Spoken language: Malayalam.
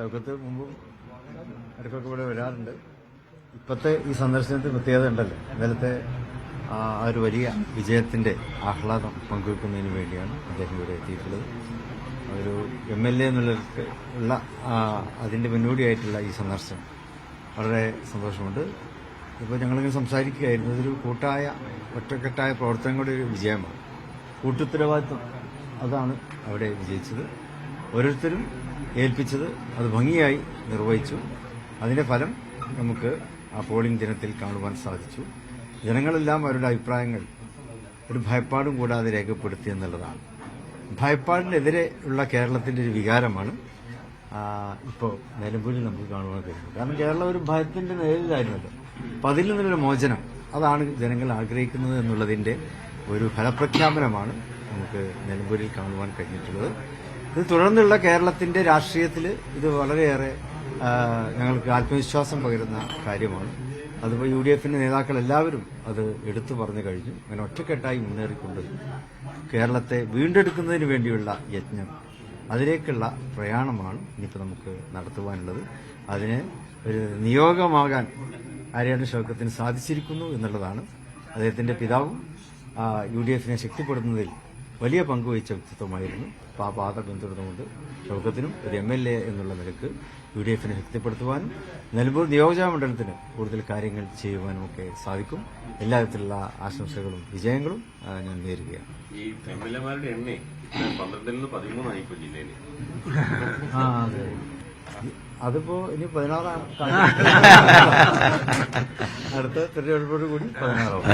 ഷൗക്കത്ത് മുമ്പും അടുക്കൊക്കെ ഇവിടെ വരാറുണ്ട്. ഇപ്പോഴത്തെ ഈ സന്ദർശനത്തിന് പ്രത്യേകത ഉണ്ടല്ലോ. ഇന്നലത്തെ ആ ഒരു വലിയ വിജയത്തിന്റെ ആഹ്ലാദം പങ്കുവെക്കുന്നതിന് വേണ്ടിയാണ് അദ്ദേഹം ഇവിടെ എത്തിയിട്ടുള്ളത്. ഒരു എം എൽ എ എന്നുള്ള ഉള്ള മുന്നോടിയായിട്ടുള്ള ഈ സന്ദർശനം. വളരെ സന്തോഷമുണ്ട്. ഇപ്പോൾ ഞങ്ങളിങ്ങനെ സംസാരിക്കുകയായിരുന്നു. ഇതൊരു കൂട്ടായ ഒറ്റക്കെട്ടായ പ്രവർത്തനങ്ങളുടെ ഒരു വിജയമാണ്. കൂട്ടുത്തരവാദിത്വം അതാണ് അവിടെ വിജയിച്ചത്. ഓരോരുത്തരും ഏൽപ്പിച്ചത് അത് ഭംഗിയായി നിർവഹിച്ചു. അതിന്റെ ഫലം നമുക്ക് ആ പോളിംഗ് ദിനത്തിൽ കാണുവാൻ സാധിച്ചു. ജനങ്ങളെല്ലാം അവരുടെ അഭിപ്രായങ്ങൾ ഒരു ഭയപ്പാടും കൂടാതെ രേഖപ്പെടുത്തി എന്നുള്ളതാണ്. ഭയപ്പാടിനെതിരെ ഉള്ള കേരളത്തിന്റെ ഒരു വികാരമാണ് ഇപ്പോൾ നിലമ്പൂരിൽ നമുക്ക് കാണുവാൻ കഴിയുന്നത്. കാരണം കേരളം ഒരു ഭയത്തിന്റെ നിഴലിലായിരുന്നല്ലോ അപ്പൊ അതിൽ നിന്നൊരു മോചനം അതാണ് ജനങ്ങൾ ആഗ്രഹിക്കുന്നത് എന്നുള്ളതിന്റെ ഒരു ഫലപ്രഖ്യാപനമാണ് നമുക്ക് നിലമ്പൂരിൽ കാണുവാൻ കഴിഞ്ഞിട്ടുള്ളത്. ഇത് തുടർന്നുള്ള കേരളത്തിന്റെ രാഷ്ട്രീയത്തിൽ ഇത് വളരെയേറെ ഞങ്ങൾക്ക് ആത്മവിശ്വാസം പകരുന്ന കാര്യമാണ്. അതിപ്പോൾ യു ഡി എഫിന്റെ നേതാക്കൾ എല്ലാവരും അത് എടുത്തു പറഞ്ഞു കഴിഞ്ഞു. അങ്ങനെ ഒറ്റക്കെട്ടായി മുന്നേറിക്കൊണ്ട് കേരളത്തെ വീണ്ടെടുക്കുന്നതിന് വേണ്ടിയുള്ള യജ്ഞം അതിലേക്കുള്ള പ്രയാണമാണ് ഇനിയിപ്പോൾ നമുക്ക് നടത്തുവാനുള്ളത്. അതിന് ഒരു നിയോഗമാകാൻ ആര്യാടൻ ഷൗക്കത്തിന് സാധിച്ചിരിക്കുന്നു എന്നുള്ളതാണ് അദ്ദേഹത്തിന്റെ പിതാവും യു ഡി എഫിനെ ശക്തിപ്പെടുത്തുന്നതിൽ വലിയ പങ്കുവഹിച്ച വ്യക്തിത്വമായിരുന്നു ആ പാത പിന്തുടർന്നുകൊണ്ട് ഷൗക്കത്തിനും ഒരു എം എൽ എ എന്നുള്ള നിലയ്ക്ക് യു ഡി എഫിനെ ശക്തിപ്പെടുത്തുവാനും നിലമ്പൂർ നിയോജക മണ്ഡലത്തിന് കൂടുതൽ കാര്യങ്ങൾ ചെയ്യുവാനും ഒക്കെ സാധിക്കും. എല്ലാവിധത്തിലുള്ള ആശംസകളും വിജയങ്ങളും ഞാൻ നേരുകയാണ്. ഈ എണ്ണേ പന്ത്രണ്ടിൽ നിന്ന് പതിമൂന്നായി ആ അതെ. അതിപ്പോ ഇനി പതിനാറാം അടുത്ത തെരഞ്ഞെടുപ്പോട് കൂടി പതിനാറാവും